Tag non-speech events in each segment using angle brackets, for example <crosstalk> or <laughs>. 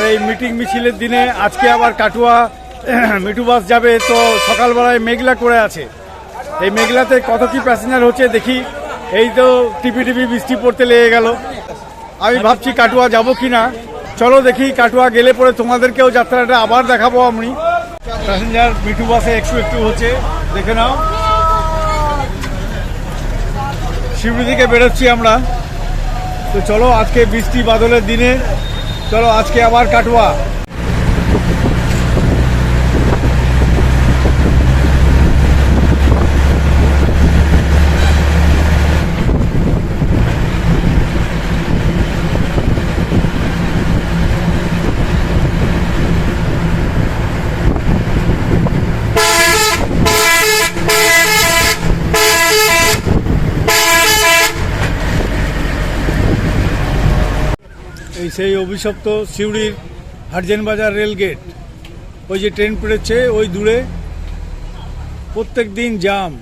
আর এই মিটিং মিছিলের দিনে আজকে আবার কাটুয়া, <clears throat> মিঠু বাস যাবে, তো সকালবেলায় মেঘলা করে আছে। এই মেঘলাতে কত কি প্যাসেঞ্জার হচ্ছে দেখি। এই তো টিপি টিপি বৃষ্টি পড়তে লেগে গেল। আমি ভাবছি কাটুয়া যাব কি না। চলো দেখি কাটুয়া গেলে পরে তোমাদেরকেও যাত্রাটা আবার দেখাবো আমি। প্যাসেঞ্জার মিঠু বাসে একটু একটু হচ্ছে, দেখে নাও। শিউড়ি থেকে বেরোচ্ছি আমরা। তো চলো আজকে বৃষ্টি বাদলের দিনে চলো আজকে আবার কাটুয়া সেই অভিশপ্ত সিউড়ির হারজেন রেলগেট রেল গেট ওই যে ট্রেন পড়েছে ওই দূরে প্রত্যেক দিন জাম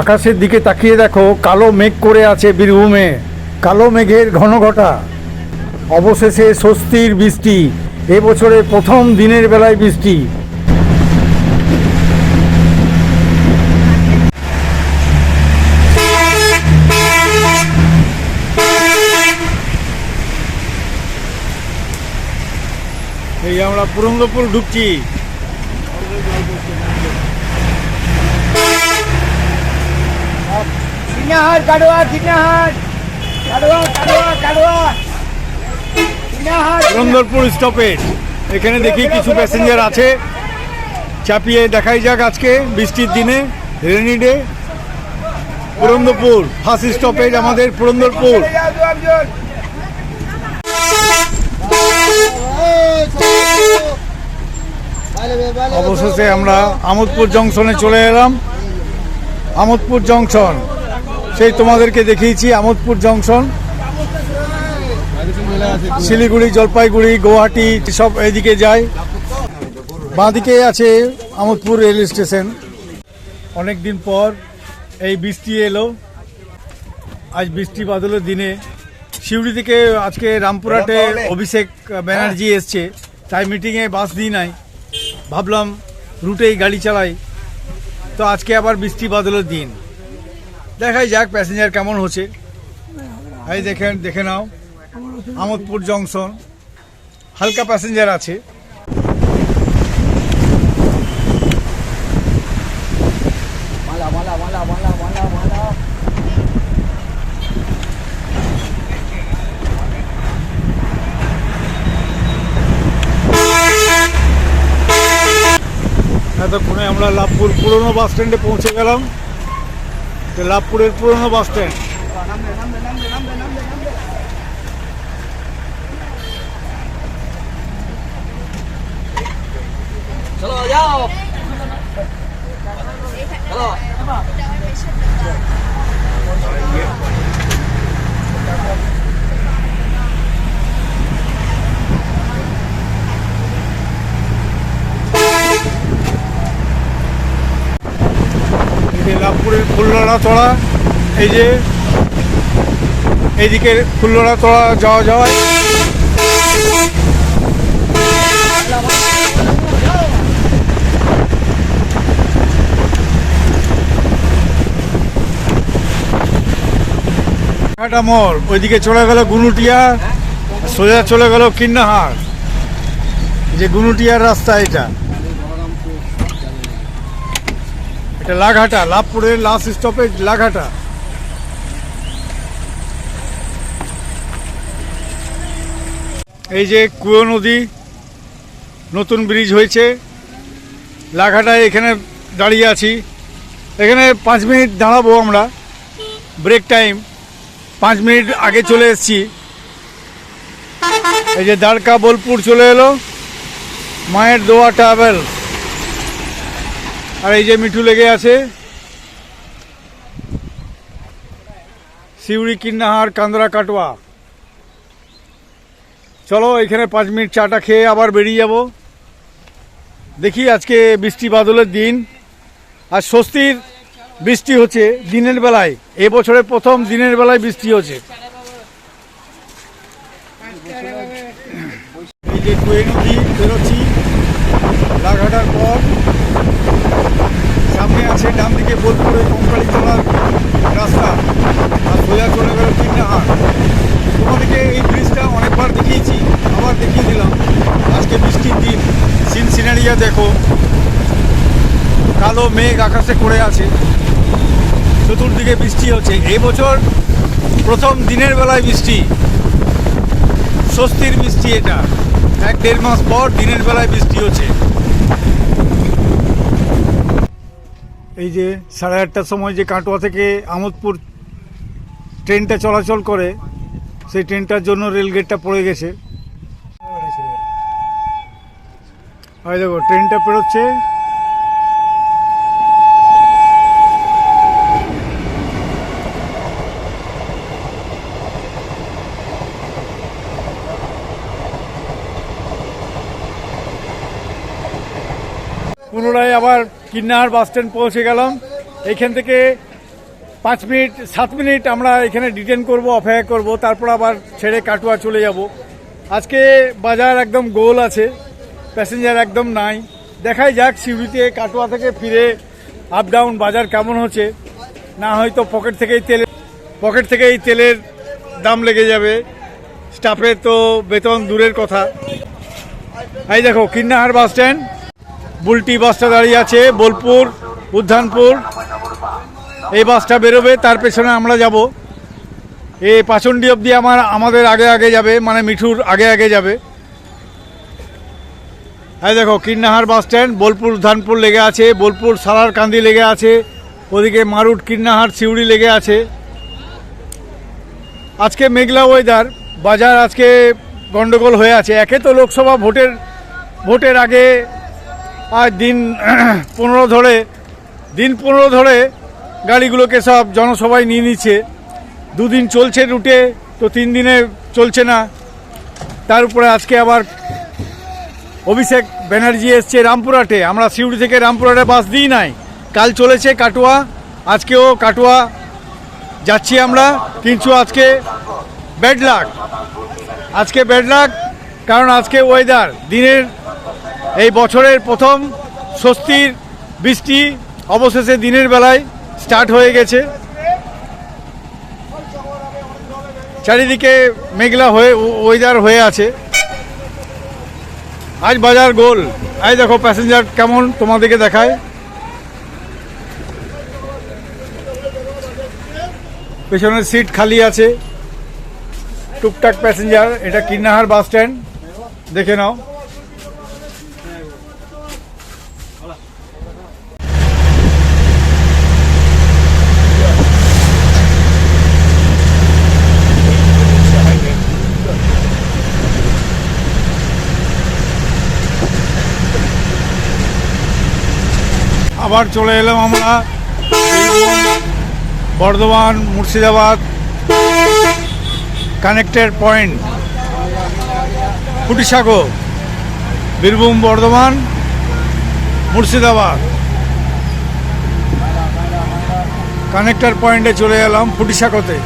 আকাশের দিকে তাকিয়ে দেখো, কালো মেঘ করে আছে বীরভূমে। কালো মেঘের ঘন ঘটা অবশেষে স্বস্তির বৃষ্টি। এবছরে প্রথম দিনের বেলায় বৃষ্টি। এই আমরা পুরন্দপুর ঢুকছি। চিনাহাট কাটোয়া চিনাহাট কাটোয়া কাটোয়া কাটোয়া চিনাহাট পুরন্দরপুর স্টপেজ। এখানে দেখি কিছু প্যাসেঞ্জার আছে। চাপিয়ে দেখাই যাক আজকে বৃষ্টির দিনে rainy day Purandarpur first stoppage আমাদের পুরন্দরপুর। অবশেষে আমরা আমোদপুর জংশনে চলে এলাম। আমোদপুর জংশন। সেই তোমাদেরকে দেখিয়েছি আমোদপুর জংশন। শিলিগুড়ি, জলপাইগুড়ি, গুয়াহাটি, সব এদিকে যায়। বাঁদিকে আছে আমোদপুর রেল স্টেশন। অনেক দিন পর এই বৃষ্টি এলো। আজ বৃষ্টি বাদলের দিনে শিউড়ি থেকে আজকে রামপুরহাটে অভিষেক ব্যানার্জি এসছে। তাই মিটিংয়ে বাস দিই নাই। ভাবলাম রুটেই গাড়ি চালাই। তো আজকে আবার বৃষ্টি বাদলের দিন। দেখাই যাক প্যাসেঞ্জার কেমন হচ্ছে। এই দেখেন, দেখে নাও। আমোদপুর জংশন হালকা প্যাসেঞ্জার আছে। এতক্ষণে আমরা লাভপুর পুরনো বাস স্ট্যান্ডে পৌঁছে গেলাম। লাভপুরের পুরনো বাস স্ট্যান্ড চলো যাও। চলো। এই যে লাভপুরের ফুল্লড়া চড়া, এই যে এইদিকে ফুল্লড়া চড়া যাওয়া যাওয়ায় কাটা মোড়, ওইদিকে চলে গেল গুনুটিয়া, সোজা চলে গেল কিন্নাহার। যে গুনুটিয়ার রাস্তা এটা। এটা লাঘাটা, লাভপুরের লাস্ট স্টপেজ লাঘাটা। এই যে কুয়ো নদী, নতুন ব্রিজ হয়েছে। লাঘাটায় এখানে দাঁড়িয়ে আছি। এখানে পাঁচ মিনিট দাঁড়াবো আমরা ব্রেক টাইম পাঁচ মিনিট আগে চলে এসেছি। এই যে দ্বারকা বোলপুর চলে এলো। মায়ের দোয়া ট্রাভেল আর এই যে মিঠু লেগে আছে। সিউড়ি, কিন্নাহার কান্দরা কাটোয়া। চলো, এখানে পাঁচ মিনিট চাটা খেয়ে আবার বেরিয়ে যাব। দেখি আজকে বৃষ্টি বাদলের দিন। আর স্বস্তির বৃষ্টি হচ্ছে দিনের বেলায়। এবছরের প্রথম দিনের বেলায় বৃষ্টি হচ্ছে। এই যে ট্রেন বেরোচ্ছি। লাঘাটার পর সামনে আছে ডান দিকে বোলপুরে চলার রাস্তা। আর সোজা চলে গেল কিন্নাহার তোমাদেরকে এই ব্রিজটা অনেকবার দেখিয়েছি, আবার দেখিয়ে দিলাম। আজকে বৃষ্টির দিন, সিন সিনারিয়া দেখো। কালো মেঘ আকাশে করে আছে। চতুর্দিকে বৃষ্টি হচ্ছে। এই বছর প্রথম দিনের বেলায় বৃষ্টি। স্বস্তির বৃষ্টি এটা। এক দেড় মাস পর দিনের বেলায় বৃষ্টি হচ্ছে। এই যে সাড়ে আটটার সময় যে কাটোয়া থেকে আমোদপুর ট্রেনটা চলাচল করে, সেই ট্রেনটার জন্য রেলগেটটা পড়ে গেছে। হয় দেখো, ট্রেনটা পেরোচ্ছে। পুনরায় আবার কিন্নার বাস স্ট্যান্ড পৌঁছে গেলাম। এইখান থেকে পাঁচ মিনিট, সাত মিনিট আমরা এখানে ডিটেন করব, অপেক্ষা করব, তারপর আবার ছেড়ে কাটুয়া চলে যাব। আজকে বাজার একদম গোল আছে, প্যাসেঞ্জার একদম নাই। দেখাই যাক সিউড়িতে কাটুয়া থেকে ফিরে আপ ডাউন বাজার কেমন হচ্ছে। না হয়তো পকেট থেকেই তেল, পকেট থেকেই তেলের দাম লেগে যাবে। স্টাফের তো বেতন দূরের কথা। এই দেখো, কিন্নাহার বাস স্ট্যান্ড। বুলটি বাসটা দাঁড়িয়ে আছে, বোলপুর উদ্যানপুর এই বাসটা বেরোবে, তার পেছনে আমরা যাব। এই পাচন্ডি অবধি আমার, আমাদের আগে আগে যাবে মানে মিঠুর আগে আগে যাবে। এই দেখো, কিন্নাহার বাস স্ট্যান্ড, বোলপুর উদ্যানপুর লেগে আছে, বোলপুর, সারার কান্দি লেগে আছে, ওদিকে মারুট, কিন্নাহার, সিউড়ি লেগে আছে। আজকে মেঘলা ওয়েদার বাজার আজকে গন্ডগোল হয়ে আছে। একে তো লোকসভা ভোটের ভোটের আগে আর দিন <clears throat> পনেরো ধরে, দিন পনেরো ধরে গাড়িগুলোকে সব জনসভায় নিয়ে নিচ্ছে। দুদিন চলছে রুটে, তো তিন দিনে চলছে না। তার উপরে আজকে আবার অভিষেক ব্যানার্জি এসছে রামপুরহাটে। আমরা সিউড়ি থেকে রামপুরহাটে বাস দিই নাই। কাল চলেছে কাটুয়া, আজকেও কাটুয়া যাচ্ছি আমরা। কিন্তু আজকে ব্যাড লাক। আজকে ব্যাড লাক, কারণ আজকে ওয়েদার দিনের এই বছরের প্রথম স্বস্তির বৃষ্টি অবশেষে দিনের বেলায় স্টার্ট হয়ে গেছে। চারিদিকে মেঘলা হয়ে ওয়েদার হয়ে আছে। আজ বাজার গোল। আজ দেখো প্যাসেঞ্জার কেমন তোমাদেরকে দেখায়। পেছনের সিট খালি আছে। টুকটাক প্যাসেঞ্জার এটা কিন্নাহার বাস স্ট্যান্ড দেখে নাও। আবার চলে এলাম আমরা। Bardhaman, Murshidabad connected point Futisagar Birbhum, Bardhaman, Murshidabad. Connector পয়েন্টে চলে এলাম ফুটিসাগতে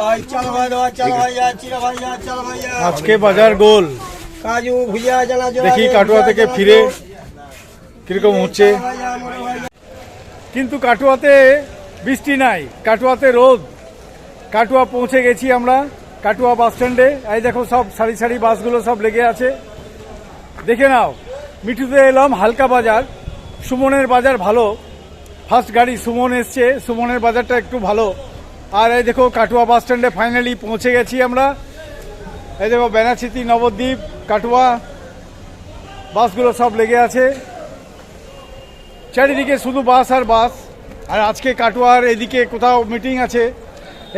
ভাই চল ভাই দাও চল ভাইয়া চিরা ভাইয়া চল ভাইয়া আজকে বাজার গোল। কাজু ভুজিয়া দেখি কাটোয়া থেকে ফিরে কীরকম হচ্ছে? কিন্তু কাটুয়াতে বৃষ্টি নাই কাটোয়াতে রোদ। কাটোয়া পৌঁছে গেছি আমরা কাটুয়া বাস স্ট্যান্ডে। এই দেখো সব সারি সারি বাসগুলো সব লেগে আছে। দেখে নাও মিঠুতে এলাম হালকা বাজার। সুমনের বাজার ভালো। ফার্স্ট গাড়ি সুমন এসছে সুমনের বাজারটা একটু ভালো। আর এই দেখো কাটুয়া বাস স্ট্যান্ডে ফাইনালি পৌঁছে গেছি আমরা। এই দেখো বেনাচিতি, নবদ্বীপ, কাটোয়া, বাসগুলো সব লেগে আছে। চারিদিকে শুধু বাস আর বাস। আর আজকে কাটুয়ার এদিকে কোথাও মিটিং আছে।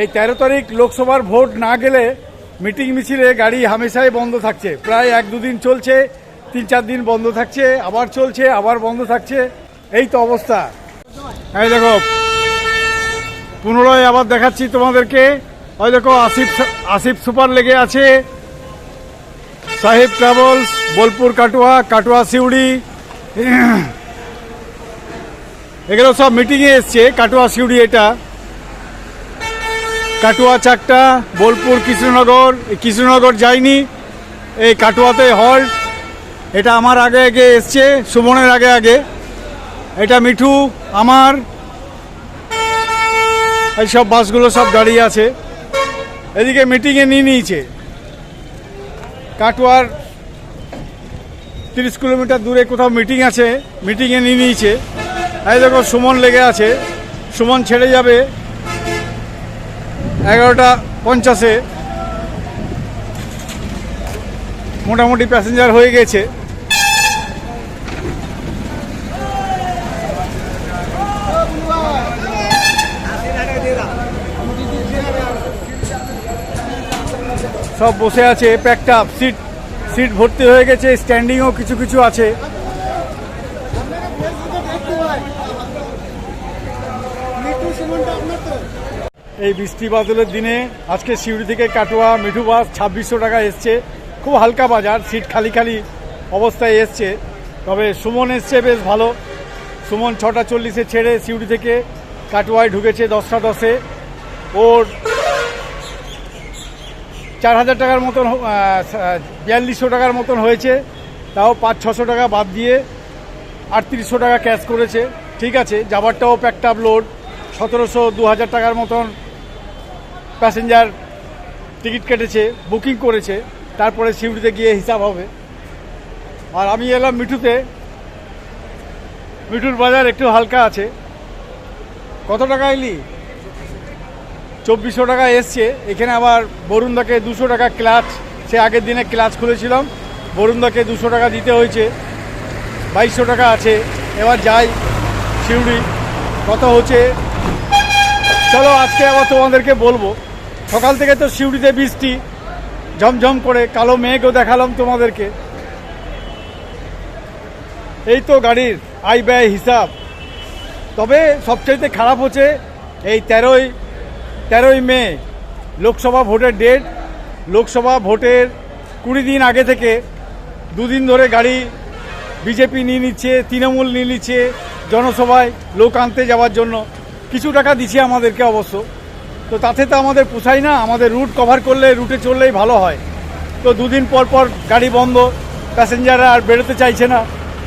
এই তেরো তারিখ লোকসভার ভোট না গেলে মিটিং মিছিলে গাড়ি হামেশাই বন্ধ থাকছে। প্রায় এক দুদিন চলছে, তিন চার দিন বন্ধ থাকছে, আবার চলছে, আবার বন্ধ থাকছে। এই তো অবস্থা। এই দেখো পুনরায় আবার দেখাচ্ছি তোমাদেরকে। ওই দেখো, আসিফ আসিফ সুপার লেগে আছে। সাহেব ট্রাভেলস, বোলপুর, কাটোয়া কাটোয়া, সিউড়ি। এগুলো সব মিটিংয়ে এসছে, কাটোয়া, সিউড়ি এটা। কাটোয়া চারটা বোলপুর, কৃষ্ণনগর। কৃষ্ণনগর যায়নি এই কাটোয়াতে হল্ট এটা আমার আগে আগে এসছে, সুমনের আগে আগে। এটা মিঠু, আমার। এই সব বাসগুলো সব দাঁড়িয়ে আছে। এদিকে মিটিংয়ে নিয়ে নিয়েছে। কাটোয়ার তিরিশ কিলোমিটার দূরে কোথাও মিটিং আছে। মিটিংয়ে নিয়ে নিয়েছে। এই দেখো সুমন লেগে আছে। সুমন ছেড়ে যাবে এগারোটা পঞ্চাশে। মোটামুটি প্যাসেঞ্জার হয়ে গেছে। সব বসে আছে প্যাকটা সিট সিট ভর্তি হয়ে গেছে স্ট্যান্ডিংও কিছু কিছু আছে। এই বৃষ্টি বাদলের দিনে আজকে সিউড়ি থেকে কাটোয়া, মিঠু বাস ছাব্বিশশো টাকা এসছে। খুব হালকা বাজার সিট খালি খালি অবস্থায় এসছে। তবে সুমন এসছে বেশ ভালো। সুমন ছটা চল্লিশে ছেড়ে সিউড়ি থেকে কাটোয়ায় ঢুকেছে দশটা দশে। ওর চার হাজার টাকার মতন বিয়াল্লিশশো টাকার মতন হয়েছে। তাও পাঁচ, ছশো টাকা বাদ দিয়ে আটত্রিশশো টাকা ক্যাশ করেছে। ঠিক আছে যাবারটাও প্যাকড আপ লোড সতেরোশো দু হাজার টাকার মতন প্যাসেঞ্জার টিকিট কেটেছে বুকিং করেছে। তারপরে সিউড়িতে গিয়ে হিসাব হবে। আর আমি এলাম মিঠুতে। মিঠুর বাজার একটু হালকা আছে। কত টাকা এলি? চব্বিশশো টাকা এসছে। এখানে আবার বরুণদাকে দুশো টাকা ক্লাচ। সে আগের দিনে ক্লাচ খুলেছিলাম। বরুণদাকে দুশো টাকা দিতে হয়েছে। বাইশশো টাকা আছে। এবার যাই শিউড়ি কত হচ্ছে, চলো আজকে আবার তোমাদেরকে বলব। সকাল থেকে তো শিউড়িতে বৃষ্টি, ঝমঝম করে, কালো মেঘও দেখালাম তোমাদেরকে। এই তো গাড়ির আয় ব্যয় হিসাব। তবে সবচাইতে খারাপ হচ্ছে, এই তেরোই তেরোই মে, লোকসভা ভোটের ডেট লোকসভা ভোটের কুড়ি দিন আগে থেকে দুদিন ধরে গাড়ি বিজেপি নিয়ে নিচ্ছে, তৃণমূল নিয়ে নিচ্ছে, জনসভায় লোক আনতে যাওয়ার জন্য। কিছু টাকা দিচ্ছে আমাদেরকে অবশ্য। তো তাতে তো আমাদের পোষায় না, আমাদের রুট কভার করলে রুটে চললেই ভালো হয়। তো দুদিন পর পর গাড়ি বন্ধ প্যাসেঞ্জাররা আর বেরোতে চাইছে না,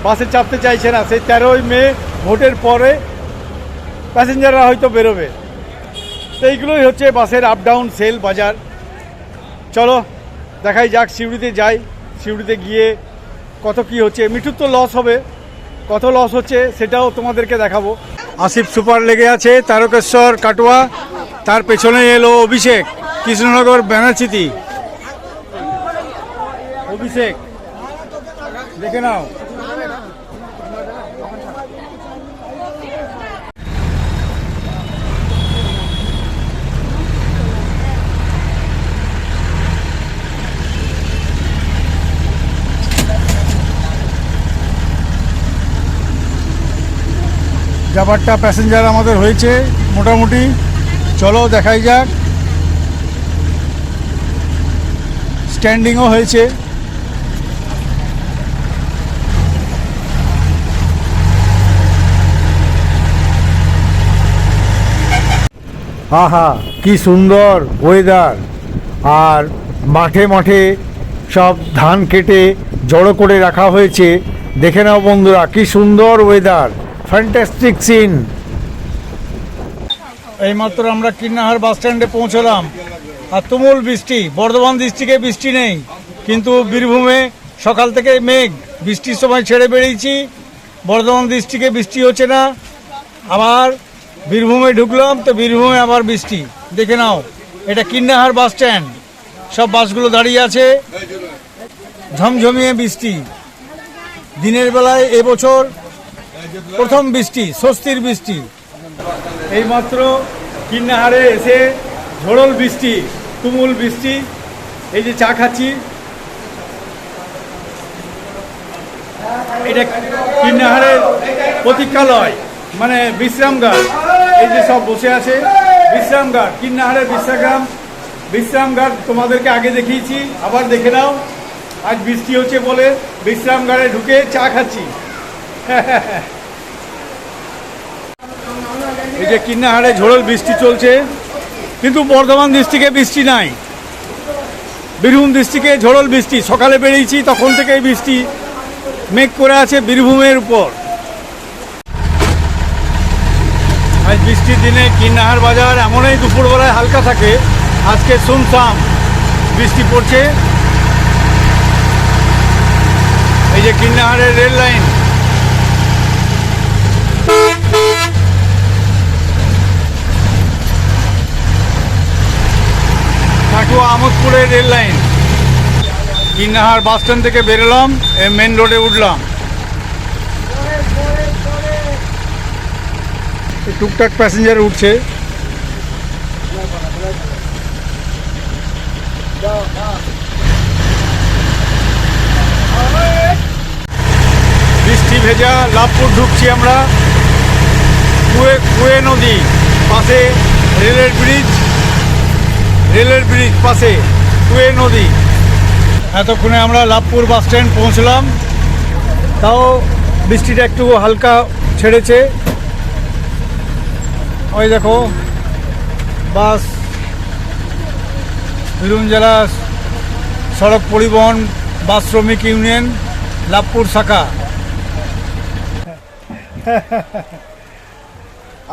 বাসে চাপতে চাইছে না। সেই তেরোই মে ভোটের পরে প্যাসেঞ্জাররা হয়তো বেরোবে। তো এইগুলোই হচ্ছে বাসের আপ ডাউন সেল বাজার। চলো, দেখাই যাক সিউড়িতে যাই। সিউড়িতে গিয়ে কত কি হচ্ছে। মিঠুর তো লস হবে। কত লস হচ্ছে সেটাও তোমাদেরকে দেখাবো। আসিফ সুপার লেগে আছে, তারকেশ্বর, কাটোয়া। তার পেছনে এলো অভিষেক, কৃষ্ণনগর ব্যানার্চিতি অভিষেক, দেখে নাও। যাবারটা প্যাসেঞ্জার আমাদের হয়েছে, মোটামুটি। চলো দেখাই যাক। স্ট্যান্ডিংও হয়েছে। আহা, কি সুন্দর ওয়েদার আর মাঠে মাঠে সব ধান কেটে জড়ো করে রাখা হয়েছে। দেখে নাও বন্ধুরা, কি সুন্দর ওয়েদার ফ্যান্টাস্টিক সিন এইমাত্র আমরা কিন্নাহার বাস স্ট্যান্ডে পৌঁছলাম। আর তুমুল বৃষ্টি, বর্ধমান ডিস্ট্রিক্টে বৃষ্টি নেই। কিন্তু বীরভূমে সকাল থেকে মেঘ, বৃষ্টির সময় ছেড়ে বেরিয়েছি। বর্ধমান ডিস্ট্রিক্টে বৃষ্টি হচ্ছে না। আবার বীরভূমে ঢুকলাম, তো বীরভূমে আবার বৃষ্টি। দেখে নাও, এটা কিন্নাহার বাস স্ট্যান্ড। সব বাসগুলো দাঁড়িয়ে আছে। ঝমঝমিয়ে বৃষ্টি। দিনের বেলায় এবছর প্রথম বৃষ্টি, স্বস্তির বৃষ্টি। এইমাত্র কিন্নাহারে এসে ঝোড়ল বৃষ্টি, তুমুল বৃষ্টি, এই যে চা খাচ্ছি। এটা কিন্নাহারের প্রতীক্ষালয় মানে বিশ্রামগার এই যে সব বসে আছে বিশ্রামগার কিন্নাহারের বিশ্রাম বিশ্রামগার তোমাদেরকে আগে দেখিয়েছি, আবার দেখে নাও। আজ বৃষ্টি হচ্ছে বলে বিশ্রামগারে ঢুকে চা খাচ্ছি। <laughs> এই যে কিন্নাহারে ঝোড়ল বৃষ্টি চলছে, কিন্তু বর্ধমান ডিস্ট্রিক্টে বৃষ্টি নাই। বীরভূম ডিস্ট্রিক্টে ঝোড়ল বৃষ্টি, সকালে বেরিয়েছি, তখন থেকেই বৃষ্টি মেঘ করে আছে বীরভূমের উপর। আজ বৃষ্টির দিনে কিন্নাহার বাজার এমনই দুপুরবেলায় হালকা থাকে, আজকে শুনতাম বৃষ্টি পড়ছে। এই যে কিন্নাহারের rail line Katwa আমোদপুরের rail line. Kirnahar bus stand থেকে বেরোলাম মেন রোডে উঠলাম। টুকটাক প্যাসেঞ্জার উঠছে। বৃষ্টি ভেজা লাভপুর ঢুকছি আমরা। কুয়ে কুয়ে নদী পাশে রেলের ব্রিজ রেলের ব্রিজ পাশে, কুয়ে নদী। এতক্ষণে আমরা লাভপুর বাস স্ট্যান্ড পৌঁছলাম। তাও বৃষ্টিটা একটু হালকা ছেড়েছে। ওই দেখো, বাস, বীরভূম জেলা সড়ক পরিবহন, বাস শ্রমিক ইউনিয়ন, লাভপুর শাখা।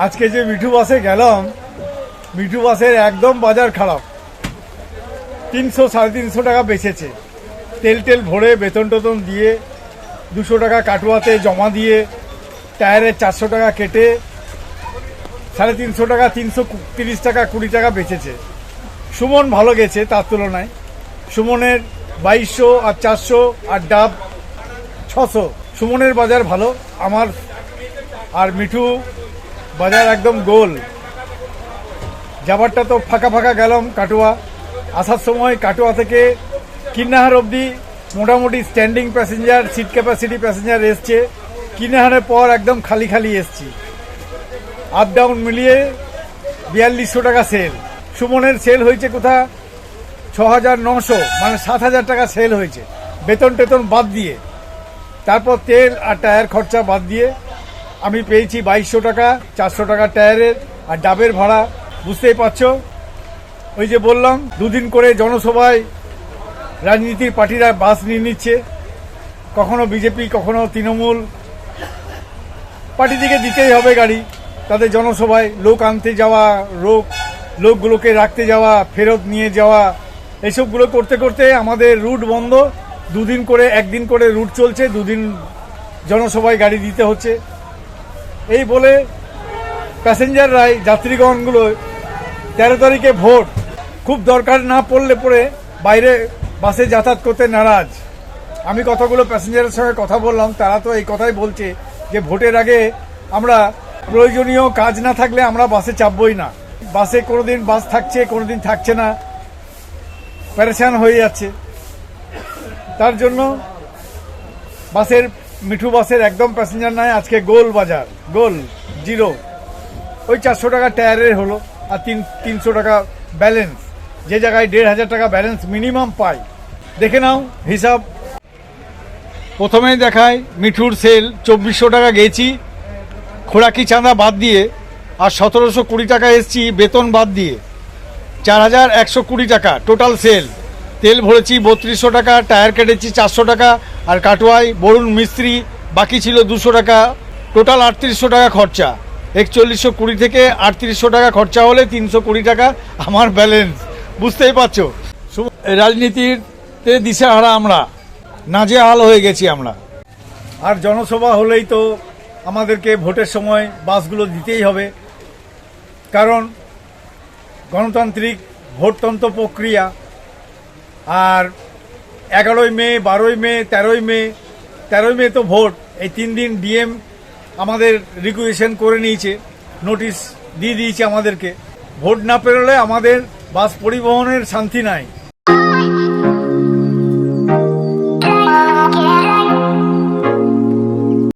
আজকে যে মিঠু বাসে গেলাম, মিঠু বাসের একদম বাজার খারাপ। তিনশো, সাড়ে তিনশো টাকা বেচেছে। তেল টেল ভরে বেতন টেতন দিয়ে দুশো টাকা কাটুয়াতে জমা দিয়ে টায়ারের চারশো টাকা কেটে সাড়ে তিনশো টাকা, তিনশো তিরিশ টাকা, কুড়ি টাকা বেচেছে। সুমন ভালো গেছে তার তুলনায়। সুমনের বাইশশো আর চারশো আর ডাব ছশো। সুমনের বাজার ভালো, আমার আর মিঠু বাজার একদম গোল। যাবারটা তো ফাঁকা ফাঁকা গেলাম কাটুয়া। আসার সময় কাটোয়া থেকে কিন্নাহার অবধি মোটামুটি standing passenger seat capacity passenger এসছে। কিন্নাহারের পর একদম খালি খালি এসছি। আপ ডাউন মিলিয়ে বিয়াল্লিশশো টাকা সেল সুমনের সেল হয়েছে কোথা ছ হাজার নশো মানে সাত হাজার টাকা সেল হয়েছে। বেতন টেতন বাদ দিয়ে। তারপর তেল আর টায়ার খরচা বাদ দিয়ে আমি পেয়েছি বাইশশো টাকা, চারশো টাকা টায়ারের আর ডাবের ভাড়া। বুঝতেই পারছ? ওই যে বললাম, দুদিন করে জনসভায় রাজনীতির পার্টিরা বাস নিয়ে নিচ্ছে। কখনো বিজেপি, কখনো তৃণমূল। পার্টি থেকে দিতেই হবে গাড়ি। তাদের জনসভায় লোক আনতে যাওয়া, লোক, লোকগুলোকে রাখতে যাওয়া, ফেরত নিয়ে যাওয়া এইসবগুলো করতে করতে আমাদের রুট বন্ধ। দুদিন করে, একদিন করে রুট চলছে, দুদিন জনসভায় গাড়ি দিতে হচ্ছে। এই বলে প্যাসেঞ্জাররাই, যাত্রীগণগুলো তেরো তারিখে ভোট খুব দরকার না পড়লে পরে বাইরে বাসে যাতায়াত করতে নারাজ। আমি কতগুলো প্যাসেঞ্জারের সঙ্গে কথা বললাম, তারা তো এই কথাই বলছে যে ভোটের আগে আমরা প্রয়োজনীয় কাজ না থাকলে আমরা বাসে চাপবই না। বাসে কোনোদিন বাস থাকছে, কোনোদিন থাকছে না। প্যারেশান হয়ে যাচ্ছে। তার জন্য বাসের, মিঠু বাসের একদম প্যাসেঞ্জার নাই, আজকে গোল বাজার, গোল, জিরো। ওই চারশো টাকা টায়ারের হলো, আর তিন, তিনশো টাকা ব্যালেন্স। যে জায়গায় দেড় হাজার টাকা ব্যালেন্স মিনিমাম পাই দেখে নাও, হিসাব। প্রথমেই দেখায় মিঠুর সেল চব্বিশশো টাকা গেছি খোরাকি চাঁদা বাদ দিয়ে আর সতেরোশো কুড়ি টাকা এসছি বেতন বাদ দিয়ে। চার হাজার একশো কুড়ি টাকা টোটাল সেল তেল ভরেছি বত্রিশশো টাকা, টায়ার কেটেছি চারশো টাকা, আর কাটোয়ায় বরুণ মিস্ত্রি, বাকি ছিল দুশো টাকা। টোটাল আটত্রিশশো টাকা খরচা। একচল্লিশশো কুড়ি থেকে আটত্রিশশো টাকা খরচা হলে তিনশো কুড়ি টাকা আমার ব্যালেন্স বুঝতেই পারছ। রাজনীতিতে দিশেহারা আমরা। নাজেহাল হয়ে গেছি আমরা। আর জনসভা হলেই তো আমাদেরকে ভোটের সময় বাসগুলো দিতেই হবে। কারণ গণতান্ত্রিক ভোটতন্ত্র প্রক্রিয়া আর এগারোই মে, বারোই মে, তেরোই মে তেরোই মে তো ভোট। এই তিন দিন ডিএম আমাদের রিকুয়েশন করে নিয়েছে। নোটিশ দিয়ে দিয়েছে আমাদেরকে। ভোট না পেরোলে আমাদের বাস পরিবহনের শান্তি নাই।